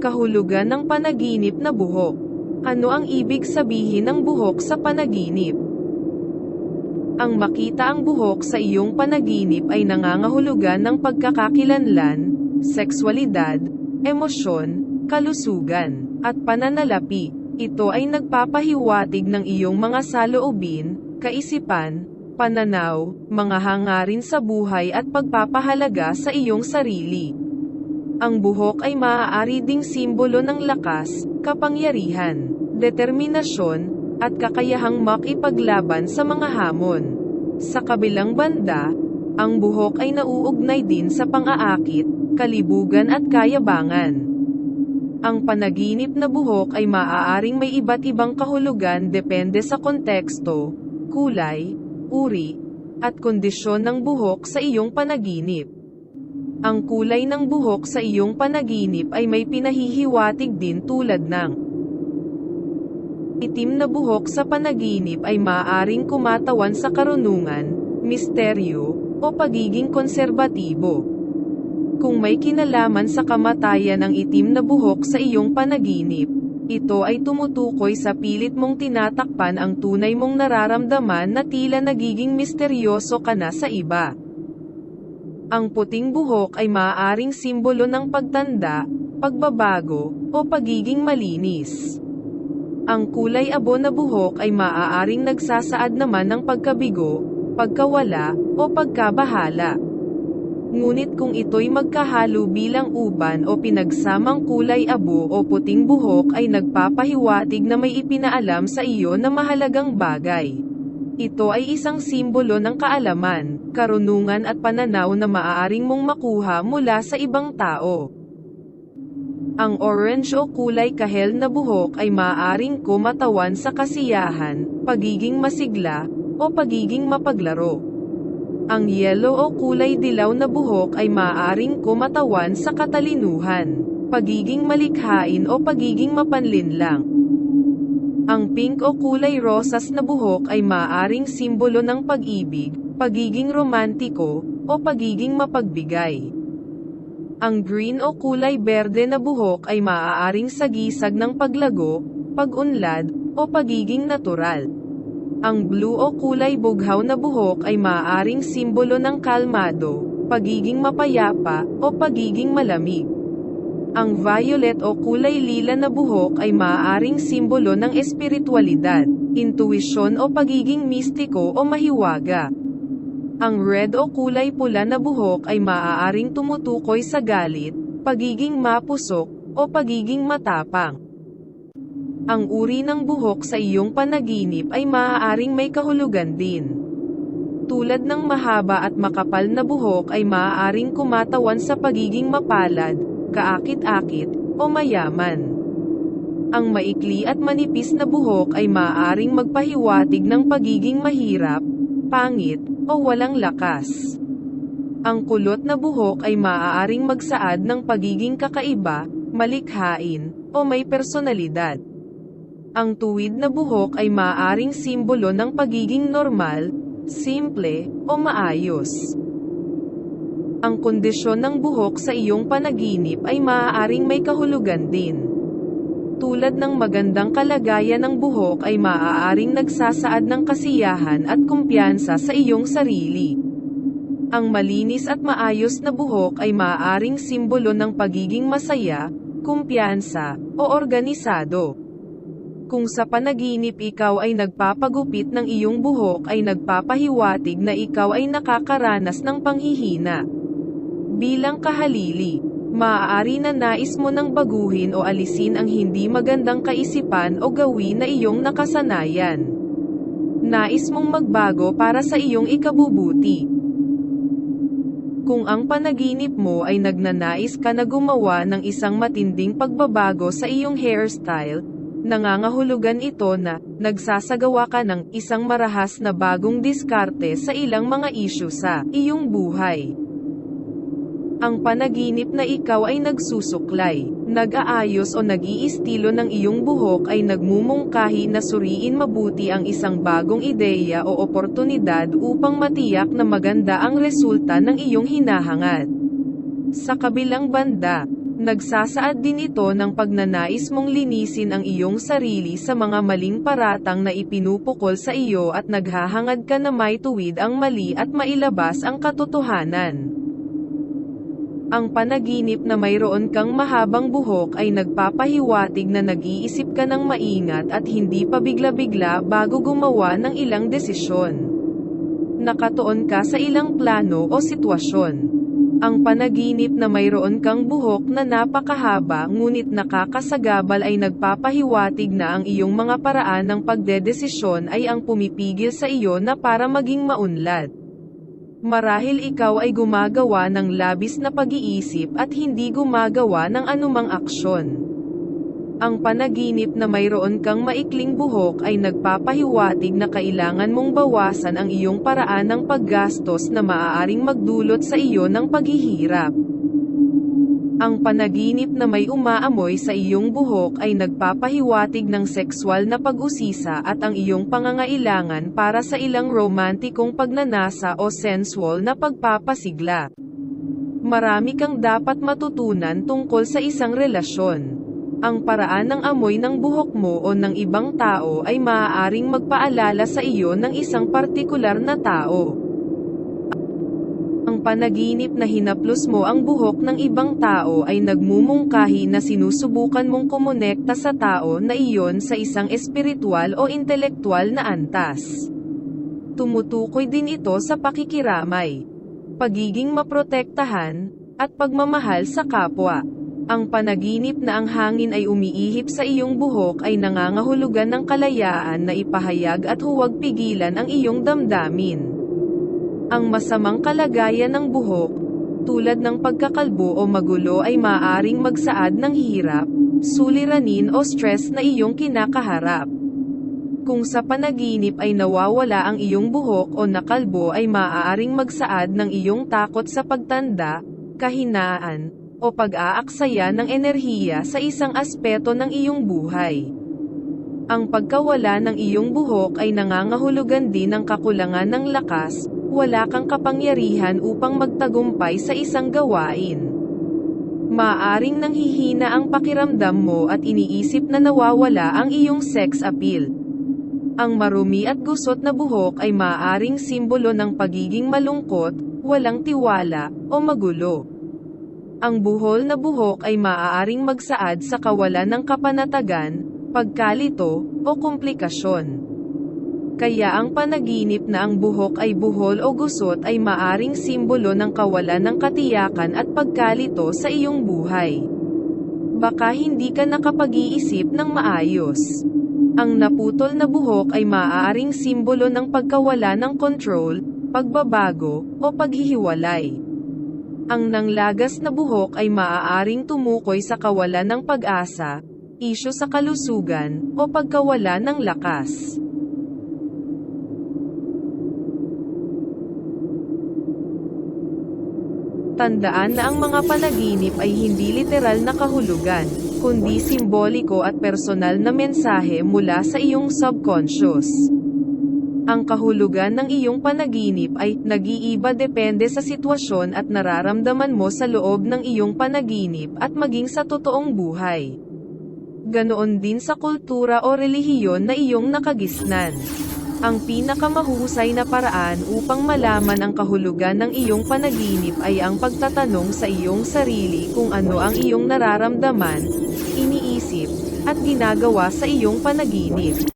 Kahulugan ng panaginip na buhok. Ano ang ibig sabihin ng buhok sa panaginip? Ang makita ang buhok sa iyong panaginip ay nangangahulugan ng pagkakakilanlan, sexualidad, emosyon, kalusugan, at pananalapi. Ito ay nagpapahiwatig ng iyong mga saloobin, kaisipan, pananaw, mga hangarin sa buhay at pagpapahalaga sa iyong sarili. Ang buhok ay maaari ding simbolo ng lakas, kapangyarihan, determinasyon, at kakayahang makipaglaban sa mga hamon. Sa kabilang banda, ang buhok ay nauugnay din sa pang-aakit, kalibugan at kayabangan. Ang panaginip na buhok ay maaaring may iba't ibang kahulugan depende sa konteksto, kulay, uri, at kondisyon ng buhok sa iyong panaginip. Ang kulay ng buhok sa iyong panaginip ay may pinahihiwatig din tulad ng Itim na buhok sa panaginip ay maaaring kumatawan sa karunungan, misteryo, o pagiging konserbatibo. Kung may kinalaman sa kamatayan ng itim na buhok sa iyong panaginip, ito ay tumutukoy sa pilit mong tinatakpan ang tunay mong nararamdaman na tila nagiging misteryoso ka na sa iba. Ang puting buhok ay maaaring simbolo ng pagtanda, pagbabago, o pagiging malinis. Ang kulay abo na buhok ay maaaring nagsasaad naman ng pagkabigo, pagkawala, o pagkabahala. Ngunit kung ito'y magkahalo bilang uban o pinagsamang kulay abo o puting buhok ay nagpapahiwatig na may ipinaalam sa iyo na mahalagang bagay. Ito ay isang simbolo ng kaalaman, karunungan at pananaw na maaaring mong makuha mula sa ibang tao. Ang orange o kulay kahel na buhok ay maaaring kumatawan sa kasiyahan, pagiging masigla, o pagiging mapaglaro. Ang yellow o kulay dilaw na buhok ay maaaring kumatawan sa katalinuhan, pagiging malikhain o pagiging mapanlinlang. Ang pink o kulay rosas na buhok ay maaaring simbolo ng pag-ibig, pagiging romantiko, o pagiging mapagbigay. Ang green o kulay berde na buhok ay maaaring sagisag ng paglago, pag-unlad, o pagiging natural. Ang blue o kulay bughaw na buhok ay maaaring simbolo ng kalmado, pagiging mapayapa, o pagiging malamig. Ang violet o kulay lila na buhok ay maaaring simbolo ng espiritualidad, intuisyon o pagiging mistiko o mahiwaga. Ang red o kulay pula na buhok ay maaaring tumutukoy sa galit, pagiging mapusok, o pagiging matapang. Ang uri ng buhok sa iyong panaginip ay maaaring may kahulugan din. Tulad ng mahaba at makapal na buhok ay maaaring kumatawan sa pagiging mapalad, kaakit-akit, o mayaman. Ang maikli at manipis na buhok ay maaaring magpahiwatig ng pagiging mahirap, pangit, o walang lakas. Ang kulot na buhok ay maaaring magsaad ng pagiging kakaiba, malikhain, o may personalidad. Ang tuwid na buhok ay maaaring simbolo ng pagiging normal, simple, o maayos. Ang kondisyon ng buhok sa iyong panaginip ay maaaring may kahulugan din. Tulad ng magandang kalagayan ng buhok ay maaaring nagsasaad ng kasiyahan at kumpiyansa sa iyong sarili. Ang malinis at maayos na buhok ay maaaring simbolo ng pagiging masaya, kumpiyansa, o organisado. Kung sa panaginip ikaw ay nagpapagupit ng iyong buhok ay nagpapahiwatig na ikaw ay nakakaranas ng panghihina. Bilang kahalili, maaari na nais mo nang baguhin o alisin ang hindi magandang kaisipan o gawin na iyong nakasanayan. Nais mong magbago para sa iyong ikabubuti. Kung ang panaginip mo ay nagnanais ka na gumawa ng isang matinding pagbabago sa iyong hairstyle, nangangahulugan ito na nagsasagawa ka ng isang marahas na bagong diskarte sa ilang mga isyu sa iyong buhay. Ang panaginip na ikaw ay nagsusuklay, nag-aayos o nag-iistilo ng iyong buhok ay nagmumungkahi na suriin mabuti ang isang bagong ideya o oportunidad upang matiyak na maganda ang resulta ng iyong hinahangad. Sa kabilang banda, nagsasaad din ito ng pagnanais mong linisin ang iyong sarili sa mga maling paratang na ipinupukol sa iyo at naghahangad ka na may tuwid ang mali at mailabas ang katotohanan. Ang panaginip na mayroon kang mahabang buhok ay nagpapahiwatig na nag-iisip ka ng maingat at hindi pa bigla-bigla bago gumawa ng ilang desisyon. Nakatuon ka sa ilang plano o sitwasyon. Ang panaginip na mayroon kang buhok na napakahaba ngunit nakakasagabal ay nagpapahiwatig na ang iyong mga paraan ng pagdedesisyon ay ang pumipigil sa iyo na para maging maunlad. Marahil ikaw ay gumagawa ng labis na pag-iisip at hindi gumagawa ng anumang aksyon. Ang panaginip na mayroon kang maikling buhok ay nagpapahiwatig na kailangan mong bawasan ang iyong paraan ng paggastos na maaaring magdulot sa iyo ng paghihirap. Ang panaginip na may umaamoy sa iyong buhok ay nagpapahiwatig ng sexual na pag-usisa at ang iyong pangangailangan para sa ilang romantikong pagnanasa o sensual na pagpapasigla. Marami kang dapat matutunan tungkol sa isang relasyon. Ang paraan ng amoy ng buhok mo o ng ibang tao ay maaaring magpaalala sa iyo ng isang partikular na tao ang panaginip na hinaplos mo ang buhok ng ibang tao ay nagmumungkahi na sinusubukan mong kumonekta sa tao na iyon sa isang espiritual o intelektual na antas. Tumutukoy din ito sa pakikiramay, pagiging maprotektahan, at pagmamahal sa kapwa. Ang panaginip na ang hangin ay umiihip sa iyong buhok ay nangangahulugan ng kalayaan na ipahayag at huwag pigilan ang iyong damdamin. Ang masamang kalagayan ng buhok, tulad ng pagkakalbo o magulo ay maaring magsaad ng hirap, suliranin o stress na iyong kinakaharap. Kung sa panaginip ay nawawala ang iyong buhok o nakalbo ay maaaring magsaad ng iyong takot sa pagtanda, kahinaan, o pag-aaksaya ng enerhiya sa isang aspeto ng iyong buhay. Ang pagkawala ng iyong buhok ay nangangahulugan din ng kakulangan ng lakas, wala kang kapangyarihan upang magtagumpay sa isang gawain. Maaring nanghihina ang pakiramdam mo at iniisip na nawawala ang iyong sex appeal. Ang marumi at gusot na buhok ay maaring simbolo ng pagiging malungkot, walang tiwala, o magulo. Ang buhol na buhok ay maaaring magsaad sa kawalan ng kapanatagan, pagkalito, o komplikasyon. Kaya ang panaginip na ang buhok ay buhol o gusot ay maaring simbolo ng kawalan ng katiyakan at pagkalito sa iyong buhay. Baka hindi ka nakapag-iisip ng maayos. Ang naputol na buhok ay maaaring simbolo ng pagkawala ng control, pagbabago, o paghihiwalay. Ang nanglagas na buhok ay maaaring tumukoy sa kawalan ng pag-asa, isyo sa kalusugan, o pagkawala ng lakas. Tandaan na ang mga panaginip ay hindi literal na kahulugan, kundi simboliko at personal na mensahe mula sa iyong subconscious. Ang kahulugan ng iyong panaginip ay nag-iiba depende sa sitwasyon at nararamdaman mo sa loob ng iyong panaginip at maging sa totoong buhay. Ganoon din sa kultura o relihiyon na iyong nakagisnan. Ang pinakamahusay na paraan upang malaman ang kahulugan ng iyong panaginip ay ang pagtatanong sa iyong sarili kung ano ang iyong nararamdaman, iniisip, at ginagawa sa iyong panaginip.